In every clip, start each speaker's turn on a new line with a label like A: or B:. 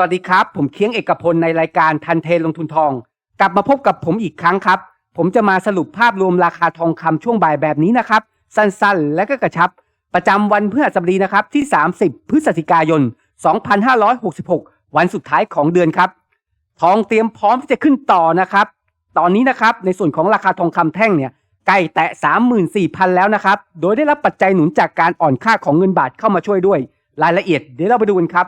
A: วัสดีครับ ผมเคียงเอกพลในรายการทันเทลงทุนทอง กลับมาพบกับผมอีกครั้งครับ ผมจะมาสรุปภาพรวมราคาทองคำช่วงบ่ายแบบนี้นะครับ สั้นๆ และก็กระชับ ประจำวันพฤหัสบดีนะครับที่ 30 พฤศจิกายน 2566 วันสุดท้ายของเดือนครับ ทองเตรียมพร้อมที่จะขึ้นต่อนะครับ ตอนนี้นะครับในส่วนของราคาทองคำแท่งเนี่ยใกล้แตะ 34,000 แล้วนะครับโดยได้รับปัจจัยหนุนจากการอ่อนค่าของเงินบาทเข้ามาช่วยด้วย รายละเอียดเดี๋ยวเราไปดูกันครับ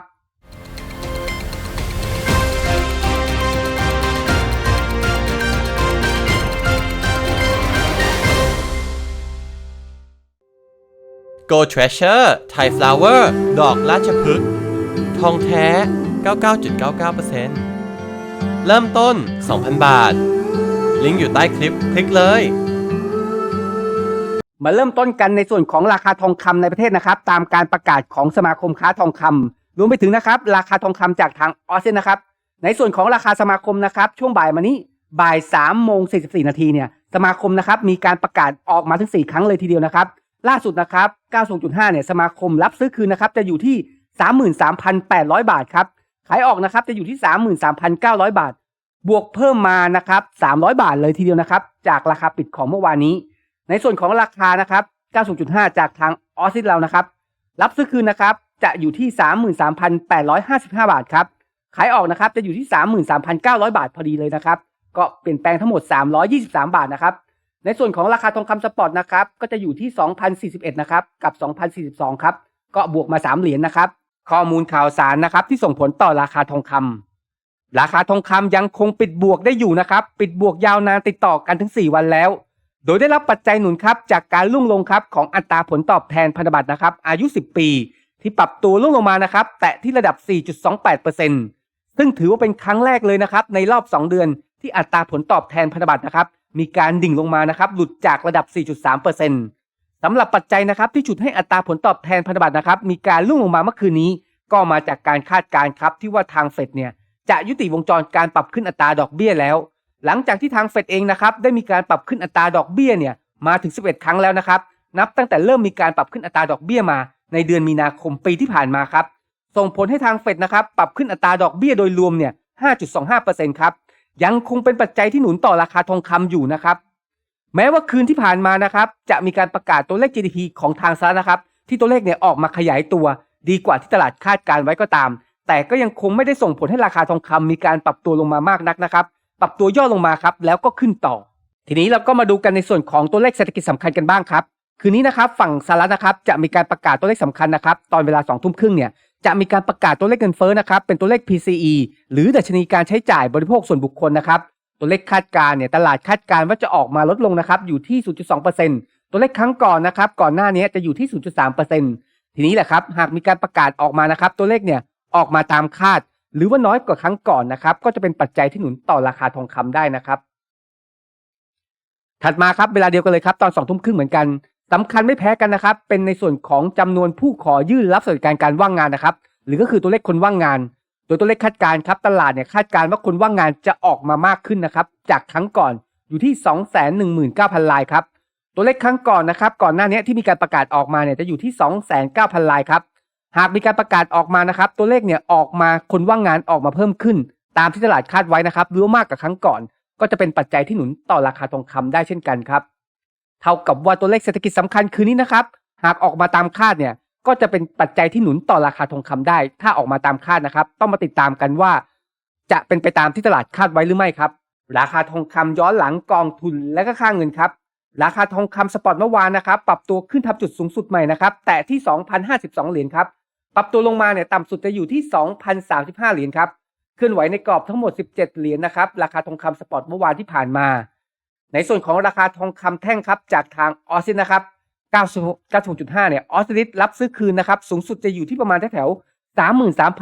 B: Go Treasure Thai Flower ดอกราชพฤกษ์ทองแท้ 99.99%เริ่มต้น 2,000 บาท ลิงก์อยู่ใต้คลิป คลิกเลย
A: มาเริ่มต้นกันในส่วนของราคาทองคำในประเทศนะครับ ตามการประกาศของสมาคมค้าทองคำรวมไปถึงนะครับ ราคาทองคำจากทางออสเซนนะครับ ในส่วนของราคาสมาคมนะครับ ช่วงบ่ายมานี้บ่าย3โมง44นาทีเนี่ย สมาคมนะครับมีการประกาศออกมาถึง 4 ครั้งเลยทีเดียวนะครับ ล่าสุดนะครับ92.5เนี่ยสมาคมรับซื้อคืนนะครับจะอยู่ที่ 33,800 บาทครับ ขายออกนะครับจะอยู่ที่ 33,900 บาท บวกเพิ่มมานะครับ 300 บาทเลยทีเดียวนะครับ จากราคาปิดของเมื่อวานนี้ ในส่วนของราคานะครับ 90.5 จากทางออสซิสเรานะครับ รับซื้อคืนนะครับจะอยู่ที่ 33,855 บาทครับ ขายออกนะครับจะอยู่ที่ 33,900 บาทพอดีเลยนะครับ ก็เปลี่ยนแปลงทั้งหมด 323 บาทนะครับ ในส่วนของราคาทองคำสปอร์ตนะครับก็จะอยู่ที่ 2,041 นะครับกับ 2,042 ครับก็บวกมา 3 เหรียญนะครับ ข้อมูลข่าวสารนะครับที่ส่งผลต่อราคาทองคำราคาทองคำยังคงปิดบวกได้อยู่นะครับปิดบวกยาวนานติดต่อกันถึง 4 วันแล้ว โดยได้รับปัจจัยหนุนครับจากการลุ่งลงครับของอัตราผลตอบแทนพันธบัตรนะครับอายุ 10 ปี ที่ปรับตัวลุ่งลงมานะครับแตะที่ระดับ 4.28%ซึ่งถือว่าเป็นครั้งแรกเลยนะครับในรอบ 2 เดือนที่อัตราผลตอบแทนพันธบัตรนะครับ มีการดิ่งลงมานะครับ หลุดจากระดับ 4.3%สำหรับปัจจัยนะครับ ที่ฉุดให้อัตราผลตอบแทนพันธบัตรนะครับ มีการลุ่งลงมาเมื่อคืนนี้ ก็มาจากการคาดการณ์ครับ ที่ว่าทางเฟดเนี่ยจะยุติวงจรการปรับขึ้นอัตราดอกเบี้ยแล้ว หลังจากที่ทางเฟดเองนะครับได้มีการปรับขึ้นอัตราดอกเบี้ยเนี่ยมาถึง 11 ครั้งแล้วนะครับ นับตั้งแต่เริ่มมีการปรับขึ้นอัตราดอกเบี้ยมา ในเดือนมีนาคมปีที่ผ่านมาครับ ส่งผลให้ทางเฟดนะครับปรับขึ้นอัตราดอกเบี้ยโดยรวมเนี่ย 5.25%ครับ ยังคงเป็นปัจจัยที่หนุนต่อราคาทองคำอยู่นะครับ แม้ว่าคืนที่ผ่านมานะครับ จะมีการประกาศตัวเลข GDP ของทางสหรัฐนะครับ ที่ตัวเลขเนี่ยออกมาขยายตัวดีกว่าที่ตลาดคาดการไว้ก็ตาม แต่ก็ยังคงไม่ได้ส่งผลให้ราคาทองคำมีการปรับตัวลงมามากนักนะครับ ปรับตัวย่อลงมาครับแล้วก็ขึ้นต่อ ทีนี้เราก็มาดูกันในส่วนของตัวเลขเศรษฐกิจสำคัญกันบ้างครับคืนนี้นะครับฝั่งสหรัฐนะครับจะมีการประกาศตัวเลขสำคัญนะครับตอนเวลา2องทุ่มครึ่งเนี่ย จะมีการประกาศตัวเลขเงินเฟ้อนะครับ เป็นตัวเลข PCE หรือดัชนีการใช้จ่ายบริโภคส่วนบุคคลนะครับ ตัวเลขคาดการณ์เนี่ยตลาดคาดการณ์ว่าจะออกมาลดลงนะครับ อยู่ที่ 0.2%ตัวเลขครั้งก่อนนะครับ ก่อนหน้านี้จะอยู่ที่ 0.3%ทีนี้แหละครับ หากมีการประกาศออกมานะครับ ตัวเลขเนี่ยออกมาตามคาด หรือว่าน้อยกว่าครั้งก่อนนะครับ ก็จะเป็นปัจจัยที่หนุนต่อราคาทองคำได้นะครับ ถัดมาครับเวลาเดียวกันเลยครับ ตอนสองทุ่มครึ่งเหมือนกัน สำคัญไม่แพ้กันนะครับ เป็นในส่วนของจำนวนผู้ขอยื่นรับสวัสดิการการว่างงานนะครับ หรือก็คือตัวเลขคนว่างงาน โดยตัวเลขคาดการณ์ครับ ตลาดเนี่ยคาดการณ์ว่าคนว่างงานจะออกมามากขึ้นนะครับ จากครั้งก่อนอยู่ที่ 219,000 รายครับ ตัวเลขครั้งก่อนนะครับ ก่อนหน้านี้ที่มีการประกาศออกมาเนี่ยจะอยู่ที่ 29,000 รายครับ หากมีการประกาศออกมานะครับ ตัวเลขเนี่ยออกมาคนว่างงานออกมาเพิ่มขึ้น ตามที่ตลาดคาดไว้นะครับหรือว่ามากกว่าครั้งก่อน ก็จะเป็นปัจจัยที่หนุนต่อราคาทองคำได้เช่นกันครับ เท่ากับว่าตัวเลขเศรษฐกิจสำคัญคืนนี้นะครับ หากออกมาตามคาดเนี่ยก็จะเป็นปัจจัยที่หนุนต่อราคาทองคำได้ ถ้าออกมาตามคาดนะครับ ต้องมาติดตามกันว่า จะเป็นไปตามที่ตลาดคาดไว้หรือไม่ครับ ราคาทองคำย้อนหลังกองทุนและก็ค่าเงินครับ ราคาทองคำสปอตเมื่อวานนะครับ ปรับตัวขึ้นทับจุดสูงสุดใหม่นะครับ แต่ที่ 2,052 เหรียญครับ ปรับตัวลงมาเนี่ยต่ำสุดจะอยู่ที่ 2,035 เหรียญครับ เคลื่อนไหวในกรอบทั้งหมด 17 เหรียญนะครับ ราคาทองคำสปอตเมื่อวานที่ผ่านมา ในส่วนของราคาทองคำแท่งครับจากทางออสซินนะครับ90.5เนี่ยออสซิลิสรับซื้อคืนนะครับสูงสุดจะอยู่ที่ประมาณแถว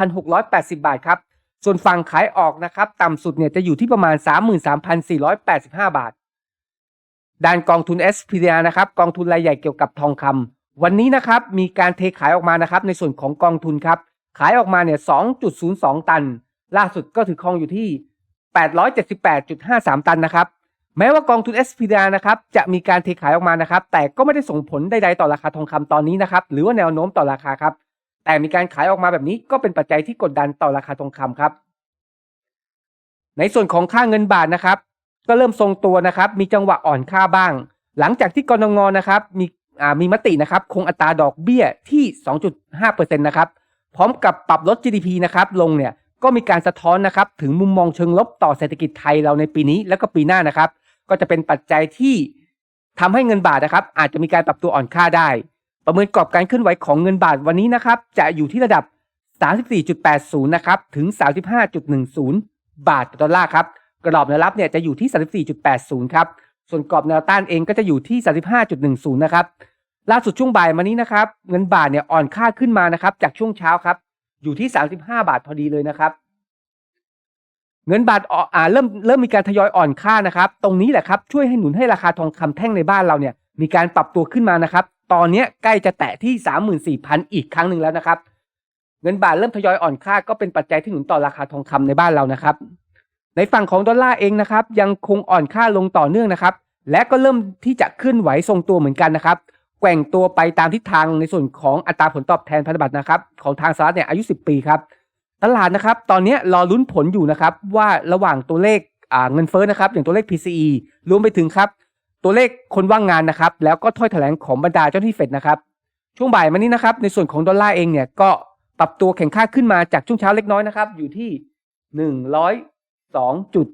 A: 33,680 บาทครับส่วนฝั่งขายออกนะครับต่ำสุดเนี่ยจะอยู่ที่ประมาณ 33,485 บาท ด้านกองทุน SPDR นะครับกองทุนรายใหญ่เกี่ยวกับทองคำวันนี้นะครับมีการเทขายออกมานะครับในส่วนของกองทุนครับขายออกมาเนี่ย 2.02 ตัน ล่าสุดก็ถือครองอยู่ที่ 878.53 ตันนะครับ แม้ว่ากองทุน SPDR นะครับจะมีการเทขายออกมานะครับ แต่ก็ไม่ได้ส่งผลใดๆต่อราคาทองคำตอนนี้นะครับ หรือว่าแนวโน้มต่อราคาครับ แต่มีการขายออกมาแบบนี้ก็เป็นปัจจัยที่กดดันต่อราคาทองคำครับ ในส่วนของค่าเงินบาทนะครับ ก็เริ่มทรงตัวนะครับ มีจังหวะอ่อนค่าบ้าง หลังจากที่กรงงนะครับมีมีมตินะครับ คงอัตราดอกเบี้ยที่ 2.5%นะครับ พร้อมกับปรับลด GDP นะครับ ลงเนี่ย ก็มีการสะท้อนนะครับถึงมุมมองเชิงลบต่อเศรษฐกิจไทยเราในปีนี้ แล้วก็ปีหน้านะครับ ก็จะเป็นปัจจัยที่ทำให้เงินบาทนะครับ อาจจะมีการปรับตัวอ่อนค่าได้ ประเมินกรอบการเคลื่อนไหวของเงินบาทวันนี้นะครับ จะอยู่ที่ระดับ 34.80 นะครับถึง 35.10 บาทต่อดอลลาร์ครับกรอบแนวรับเนี่ยจะอยู่ที่ 34.80 ครับส่วนกรอบแนวต้านเองก็จะอยู่ที่ 35.10 นะครับล่าสุดช่วงบ่ายมานี้นะครับ เงินบาทเนี่ยอ่อนค่าขึ้นมานะครับ จากช่วงเช้าครับ อยู่ที่ 35 บาทพอดีเลยนะครับ เงินบาทอ่ออ่าเริ่มเริ่มมีการทยอยอ่อนค่านะครับ ตรงนี้แหละครับช่วยให้หนุนให้ราคาทองคำแท่งในบ้านเราเนี่ย มีการปรับตัวขึ้นมานะครับ ตอนนี้ใกล้จะแตะที่ 34,000 อีกครั้งหนึ่งแล้วนะครับ เงินบาทเริ่มทยอยอ่อนค่าก็เป็นปัจจัยที่หนุนต่อราคาทองคำในบ้านเรานะครับ ในฝั่งของดอลลาร์เองนะครับ ยังคงอ่อนค่าลงต่อเนื่องนะครับ และก็เริ่มที่จะขึ้นไหวทรงตัวเหมือนกันนะครับ แกว่งตัวไปตามทิศทางในส่วนของอัตราผลตอบแทนพันธบัตรนะครับของทางสหรัฐเนี่ยอายุ 10 ปีครับตลาดนะครับตอนนี้รอลุ้นผลอยู่นะครับว่าระหว่างตัวเลขเงินเฟ้อนะครับอย่างตัวเลข PCE รวมไปถึงครับตัวเลขคนว่างงานนะครับแล้วก็ถ้อยแถลงของบรรดาเจ้าหน้าที่เฟดนะครับช่วงบ่ายมานี้นะครับในส่วนของดอลลาร์เองเนี่ยก็ปรับตัวแข็งค่าขึ้นมาจากช่วงเช้าเล็กน้อยนะครับอยู่ที่หนึ่งร้อยสองจุด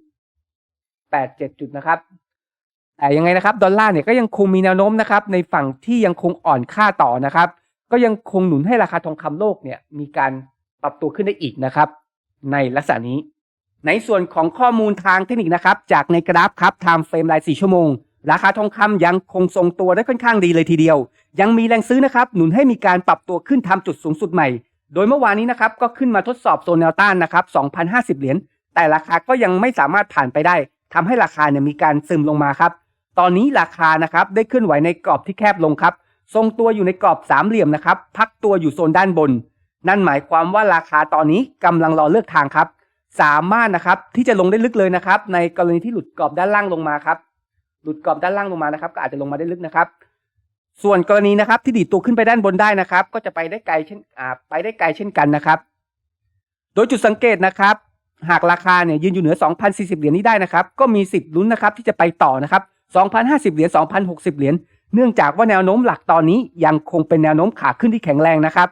A: แปดเจ็ดจุดนะครับ แต่ยังไงนะครับดอลลาร์เนี่ยก็ยังคงมีแนวโน้มนะครับในฝั่งที่ยังคงอ่อนค่าต่อนะครับ ก็ยังคงหนุนให้ราคาทองคำโลกเนี่ยมีการปรับตัวขึ้นได้อีกนะครับ ในลักษณะนี้ ในส่วนของข้อมูลทางเทคนิคนะครับ จากในกราฟครับ time frame ราย4ชั่วโมง ราคาทองคำยังคงทรงตัวได้ค่อนข้างดีเลยทีเดียว ยังมีแรงซื้อนะครับ หนุนให้มีการปรับตัวขึ้นทำจุดสูงสุดใหม่ โดยเมื่อวานนี้นะครับก็ขึ้นมาทดสอบโซนแนวต้านนะครับ2,050 เหรียญแต่ราคาก็ยังไม่สามารถผ่านไปได้ทำให้ราคาเนี่ยมีการซึมลงมาครับ ตอนนี้ราคานะครับได้เคลื่อนไหวในกรอบที่แคบลงครับ ทรงตัวอยู่ในกรอบสามเหลี่ยมนะครับ พักตัวอยู่โซนด้านบน นั่นหมายความว่าราคาตอนนี้กำลังรอเลือกทางครับ สามารถนะครับที่จะลงได้ลึกเลยนะครับ ในกรณีที่หลุดกรอบด้านล่างลงมาครับ หลุดกรอบด้านล่างลงมานะครับ ก็อาจจะลงมาได้ลึกนะครับ ส่วนกรณีนะครับที่ดีดตัวขึ้นไปด้านบนได้นะครับ ก็จะไปได้ไกลเช่นไปได้ไกลเช่นกันนะครับ โดยจุดสังเกตนะครับ หากราคาเนี่ยยืนอยู่เหนือ 2,040 เหรียญนี้ได้นะครับ ก็มีสิทธิ์ลุ้นนะครับที่จะไปต่อนะครับ 2,050 เหรียญ 2,060 เหรียญ เนื่องจากว่าแนวโน้มหลักตอนนี้ยังคงเป็นแนวโน้มขาขึ้นที่แข็งแรงนะครับ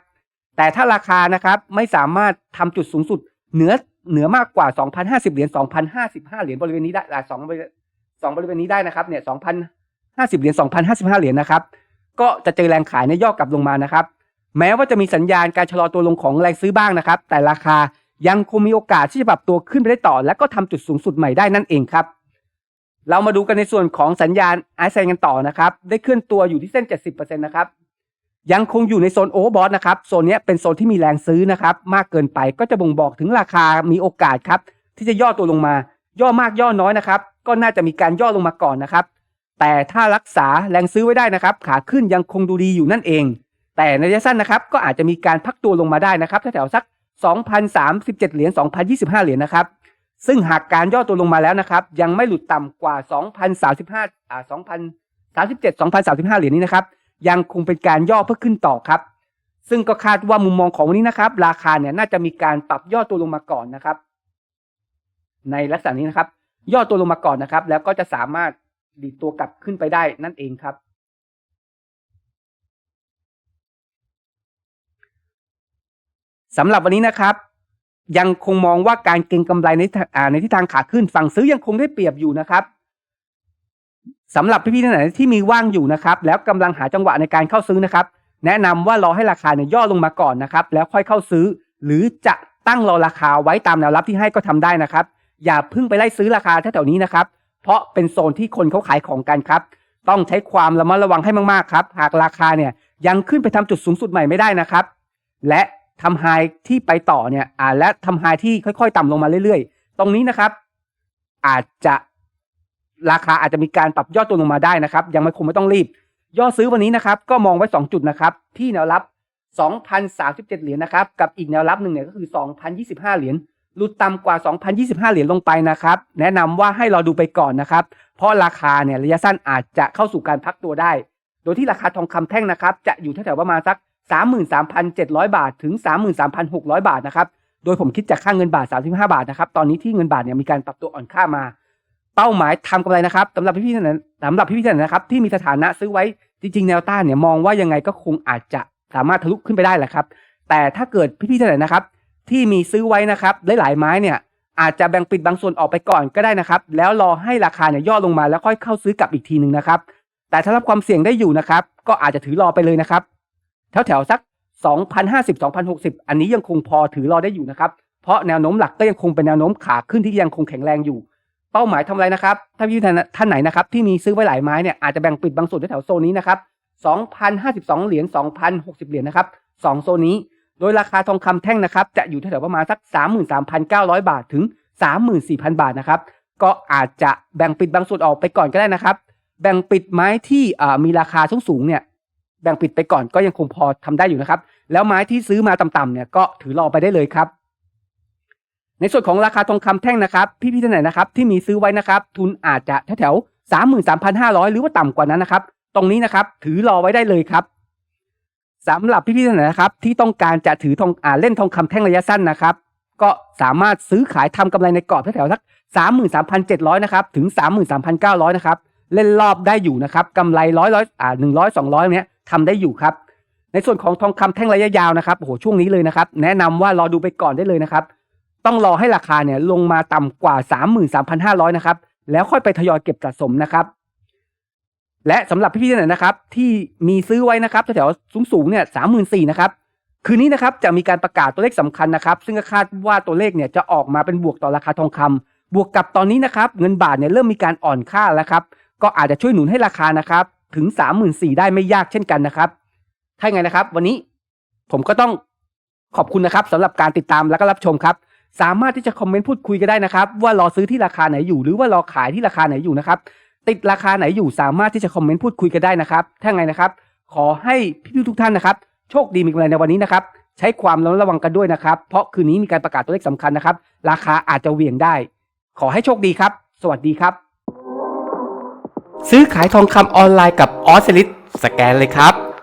A: แต่ถ้าราคานะครับไม่สามารถทำจุดสูงสุดเหนือเหนือมากกว่า 2,050 เหรียญ 2,055 เหรียญบริเวณนี้ได้อ่าสองบริเวณสองบริเวณนี้ได้นะครับเนี่ย2,050 เหรียญ 2,055 เหรียญนะครับ ก็จะเจอแรงขายในย่อกลับลงมานะครับ แม้ว่าจะมีสัญญาณการชะลอตัวลงของแรงซื้อบ้างนะครับ แต่ราคายังคงมีโอกาสที่จะปรับตัวขึ้นไปได้ต่อ และก็ทำจุดสูงสุดใหม่ได้นั่นเองครับ เรามาดูกันในส่วนของสัญญาณไอซ์ไซกันต่อนะครับ ได้เคลื่อนตัวอยู่ที่เส้น 70%นะครับ ยังคงอยู่ในโซนโอเวอร์บอทนะครับ โซนนี้เป็นโซนที่มีแรงซื้อนะครับ มากเกินไปก็จะบ่งบอกถึงราคามีโอกาสครับ ที่จะย่อตัวลงมา ย่อมากย่อน้อยนะครับ ก็น่าจะมีการย่อลงมาก่อนนะครับ แต่ถ้ารักษาแรงซื้อไว้ได้นะครับ ขาขึ้นยังคงดูดีอยู่นั่นเอง แต่ในระยะสั้นนะครับ ก็อาจจะมีการพักตัวลงมาได้นะครับแถวๆสัก 2,037 เหรียญ 2,025 เหรียญนะครับ ซึ่งหากการย่อตัวลงมาแล้วนะครับ ยังไม่หลุดต่ำกว่า 2,035อ่า2,037 2,035 เหรียญนี้นะครับ ยังคงเป็นการย่อเพื่อขึ้นต่อครับ ซึ่งก็คาดว่ามุมมองของวันนี้นะครับ ราคาเนี่ยน่าจะมีการปรับย่อตัวลงมาก่อนนะครับ ในลักษณะนี้นะครับ ย่อตัวลงมาก่อนนะครับ แล้วก็จะสามารถดีดตัวกลับขึ้นไปได้นั่นเองครับ สำหรับวันนี้นะครับ ยังคงมองว่าการเก็งกำไรในในทิศทางขาขึ้นฝั่งซื้อยังคงได้เปรียบอยู่นะครับสำหรับพี่ๆท่านไหนที่มีว่างอยู่นะครับ แล้วกำลังหาจังหวะในการเข้าซื้อนะครับ แนะนำว่ารอให้ราคาเนี่ยย่อลงมาก่อนนะครับ แล้วค่อยเข้าซื้อ หรือจะตั้งรอราคาไว้ตามแนวรับที่ให้ก็ทำได้นะครับ อย่าเพิ่งไปไล่ซื้อราคาแถวๆนี้นะครับ เพราะเป็นโซนที่คนเขาขายของกันครับ ต้องใช้ความระมัดระวังให้มากๆครับ หากราคาเนี่ยยังขึ้นไปทำจุดสูงสุดใหม่ไม่ได้นะครับ และ ทำไฮที่ไปต่อเนี่ยอ่าและทำไฮที่ค่อยๆ ต่ำลงมาเรื่อยๆ ตรงนี้นะครับ อาจจะราคาอาจจะมีการปรับย่อตัวลงมาได้นะครับ ยังไม่คงไม่ต้องรีบ ย่อซื้อวันนี้นะครับ ก็มองไว้ 2 จุดนะครับ ที่แนวรับ 2,037 เหรียญนะครับ กับอีกแนวรับหนึ่งเนี่ยก็คือ 2,025 เหรียญหลุดต่ำกว่า 2,025 เหรียญลงไปนะครับ แนะนำว่าให้รอดูไปก่อนนะครับ เพราะราคาเนี่ยระยะสั้นอาจจะเข้าสู่การพักตัวได้ โดยที่ราคาทองคำแท่งนะครับ จะอยู่แถวๆประมาณสัก 33,700 บาทถึง 33,600 บาทนะครับ โดยผมคิดจากค่าเงินบาท 35 บาทนะครับ ตอนนี้ที่เงินบาทเนี่ยมีการปรับตัวอ่อนค่ามา เป้าหมายทำกำไรนะครับสำหรับพี่ๆท่านอสำหรับพี่ๆท่านนั้นนะครับ ที่มีสถานะซื้อไว้จริงๆแนวต้านเนี่ยมองว่ายังไงก็คงอาจจะสามารถทะลุขึ้นไปได้แหละครับ แต่ถ้าเกิดพี่ๆท่านไหนนะครับ ที่มีซื้อไว้นะครับหลายๆไม้เนี่ยอาจจะแบ่งปิดบางส่วนออกไปก่อนก็ได้นะครับ แล้วรอให้ราคาเนี่ยย่อลงมาแล้วค่อยเข้าซื้อกลับอีกทีหนึ่งนะครับ แต่ถ้ารับความเสี่ยงได้อยู่นะครับ ก็อาจจะถือรอไปเลยนะครับ แถวแถวๆสัก 2,050 2,060 อันนี้ยังคงพอถือรอได้อยู่นะครับ เพราะแนวโน้มหลักก็ยังคงเป็นแนวโน้มขาขึ้นที่ยังคงแข็งแรงอยู่ เป้าหมายทำอะไรนะครับ ถ้าพี่ท่านท่านไหนนะครับที่มีซื้อไว้หลายไม้เนี่ยอาจจะแบ่งปิดบางส่วนแถวโซนนี้นะครับ2,052 เหรียญ2,060 เหรียญนะครับสองโซนนี้ โดยราคาทองคำแท่งนะครับจะอยู่แถวๆประมาณสัก 33,900 บาทถึง 34,000 บาทนะครับก็อาจจะแบ่งปิดบางส่วนออกไปก่อนก็ได้นะครับ แบ่งปิดไม้ที่มีราคาสูงสูงเนี่ย แบ่งปิดไปก่อนก็ยังคงพอทำได้อยู่นะครับ แล้วไม้ที่ซื้อมาต่ำๆเนี่ยก็ถือรอไปได้เลยครับ ในส่วนของราคาทองคำแท่งนะครับ พี่ๆท่านไหนนะครับ ที่มีซื้อไว้นะครับ ทุนอาจจะแถวๆสามหมื่นสามพันห้าร้อยหรือว่าต่ำกว่านั้นนะครับ ตรงนี้นะครับ ถือรอไว้ได้เลยครับสำหรับพี่ๆท่านไหนนะครับ ที่ต้องการจะถือทองอ่าเล่นทองคำแท่งระยะสั้นนะครับ ก็สามารถซื้อขายทำกำไรในกรอบแถวๆสักสามหมื่นสามพันเจ็ดร้อยนะครับถึงสามหมื่นสามพันเก้าร้อยนะครับเล่นรอบได้อยู่นะครับกำไรร้อยร้อยอ่าหนึ่งร้อยสองร้อยเนี้ย ทำได้อยู่ครับ ในส่วนของทองคำแท่งระยะยาวนะครับโอ้โหช่วงนี้เลยนะครับ แนะนำว่ารอดูไปก่อนได้เลยนะครับ ต้องรอให้ราคาเนี่ยลงมาต่ำกว่า 33,500 นะครับ แล้วค่อยไปทยอยเก็บสะสมนะครับและสำหรับพี่ๆท่านไหนนะครับ ที่มีซื้อไว้นะครับแถวๆสูงๆเนี่ย34,000นะครับคืนนี้นะครับจะมีการประกาศตัวเลขสำคัญนะครับ ซึ่งคาดว่าตัวเลขเนี่ยจะออกมาเป็นบวกต่อราคาทองคำบวกกับตอนนี้นะครับ เงินบาทเนี่ยเริ่มมีการอ่อนค่าแล้วครับ ก็อาจจะช่วยหนุนให้ราคานะครับ ถึง 34,000ได้ไม่ยากเช่นกันนะครับ ถ้าไงนะครับ วันนี้ผมก็ต้องขอบคุณนะครับสำหรับการติดตามและก็รับชมครับสามารถที่จะคอมเมนต์พูดคุยกันได้นะครับ ว่ารอซื้อที่ราคาไหนอยู่ หรือว่ารอขายที่ราคาไหนอยู่นะครับ ติดราคาไหนอยู่สามารถที่จะคอมเมนต์พูดคุยกันได้นะครับถ้าไงนะครับ ขอให้พี่ๆทุกท่านนะครับโชคดีมีกำไรในวันนี้นะครับ ใช้ความระมัดระวังกันด้วยนะครับ เพราะคืนนี้มีการประกาศตัวเลขสำคัญนะครับ ราคาอาจจะเหวี่ยงได้ ขอให้โชคดีครับ สวัสดีครับ ซื้อขายทองคำออนไลน์กับออสลิสสแกนเลยครับ